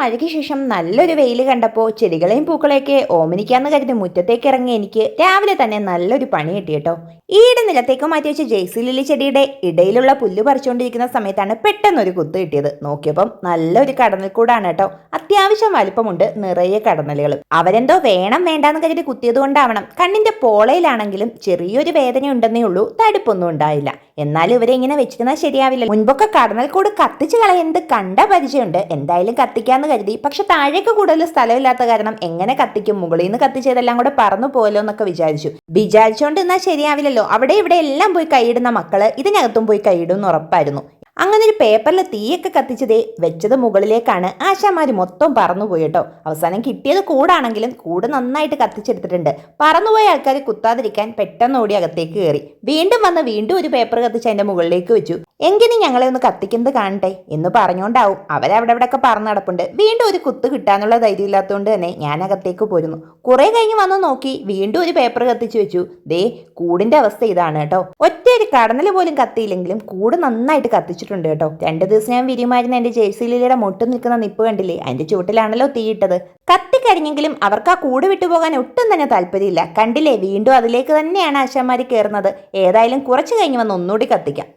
മഴയ്ക്ക് ശേഷം നല്ലൊരു വെയിൽ കണ്ടപ്പോൾ ചെടികളെയും പൂക്കളെയൊക്കെ ഓമനിക്കാന്ന് കരുതി മുറ്റത്തേക്ക് ഇറങ്ങി എനിക്ക് രാവിലെ തന്നെ നല്ലൊരു പണി കിട്ടി കേട്ടോ ഈയിടെ നിലത്തേക്ക് മാറ്റി വെച്ച ജെയ്സി ലില്ലി ചെടിയുടെ ഇടയിലുള്ള പുല്ല് പറിച്ചുകൊണ്ടിരിക്കുന്ന സമയത്താണ് പെട്ടെന്നൊരു കുത്ത് കിട്ടിയത്. നോക്കിയപ്പം നല്ലൊരു കടന്നൽ കൂടാണ് കേട്ടോ. അത്യാവശ്യം വലിപ്പമുണ്ട് നിറയെ കടന്നലുകളും അവരെന്തോ വേണം വേണ്ടാന്ന് കരുതി കുത്തിയത് കൊണ്ടാവണം. കണ്ണിന്റെ പോളയിലാണെങ്കിലും ചെറിയൊരു വേദന ഉണ്ടെന്നേ ഉള്ളൂ. തടുപ്പൊന്നും ഉണ്ടായില്ല. എന്നാലും ഇവരെ ഇങ്ങനെ വെച്ചിരുന്നാൽ ശരിയാവില്ല. മുൻപൊക്കെ കടന്നൽ കൂട് കത്തിച്ച് കളയുന്നത് കണ്ട പരിചയമുണ്ട്. എന്തായാലും കത്തിക്കാന്ന് കരുതി. പക്ഷെ താഴേക്ക് കൂടുതൽ സ്ഥലമില്ലാത്ത കാരണം എങ്ങനെ കത്തിക്കും? മുകളിൽ നിന്ന് കത്തിച്ചതെല്ലാം കൂടെ പറന്നു പോയല്ലോ എന്നൊക്കെ വിചാരിച്ചു. വിചാരിച്ചോണ്ട് എന്നാൽ ശരിയാവില്ലല്ലോ. അവിടെ ഇവിടെ എല്ലാം പോയി കൈയിടുന്ന മക്കൾ ഇതിനകത്തും പോയി കൈയിടും എന്ന് ഉറപ്പായിരുന്നു. അങ്ങനെ ഒരു പേപ്പറിൽ തീയൊക്കെ കത്തിച്ചതേ വെച്ചത് മുകളിലേക്കാണ്. ആശാമാര് മൊത്തം പറന്നുപോയി കേട്ടോ. അവസാനം കിട്ടിയത് കൂടാണെങ്കിലും കൂട് നന്നായിട്ട് കത്തിച്ചെടുത്തിട്ടുണ്ട്. പറന്നുപോയ ആൾക്കാർ കുത്താതിരിക്കാൻ പെട്ടെന്ന് ഓടി അകത്തേക്ക് കയറി. വീണ്ടും വന്ന് വീണ്ടും ഒരു പേപ്പർ കത്തിച്ച് അതിന്റെ മുകളിലേക്ക് വെച്ചു. എങ്കിലും ഞങ്ങളെ ഒന്ന് കത്തിക്കുന്നത് കാണട്ടെ? എന്ന് പറഞ്ഞുകൊണ്ടാവും. അവരവിടെ ഇവിടെയൊക്കെ പറന്ന് നടപ്പുണ്ട്. വീണ്ടും ഒരു കുത്ത് കിട്ടാനുള്ള ധൈര്യം ഇല്ലാത്തതുകൊണ്ട് തന്നെ ഞാൻ അകത്തേക്ക് പോരുന്നു. കുറെ കഴിഞ്ഞ് വന്ന് നോക്കി വീണ്ടും ഒരു പേപ്പർ കത്തിച്ചു വെച്ചു. ദേ കൂടിന്റെ അവസ്ഥ ഇതാണ് കേട്ടോ. ഒറ്റ ഒരു കടന്നൽ പോലും കത്തിയില്ലെങ്കിലും കൂട് നന്നായിട്ട് കത്തിച്ചിട്ടുണ്ട് കേട്ടോ. രണ്ട് ദിവസം ഞാൻ വിരിമായിരുന്ന എന്റെ ജേഴ്സിലിയുടെ മുട്ട് നിൽക്കുന്ന നിപ്പ് കണ്ടില്ലേ? അതിന്റെ ചുവട്ടിലാണല്ലോ തീയിട്ടത് കത്തിക്കഴിഞ്ഞെങ്കിലും അവർക്ക് ആ കൂട് വിട്ടുപോകാൻ ഒട്ടും തന്നെ താല്പര്യമില്ല. കണ്ടില്ലേ? വീണ്ടും അതിലേക്ക് തന്നെയാണ് ആശാന്മാർ കയറുന്നത് ഏതായാലും കുറച്ച് കഴിഞ്ഞ് വന്ന് ഒന്നുകൂടി കത്തിക്കാം.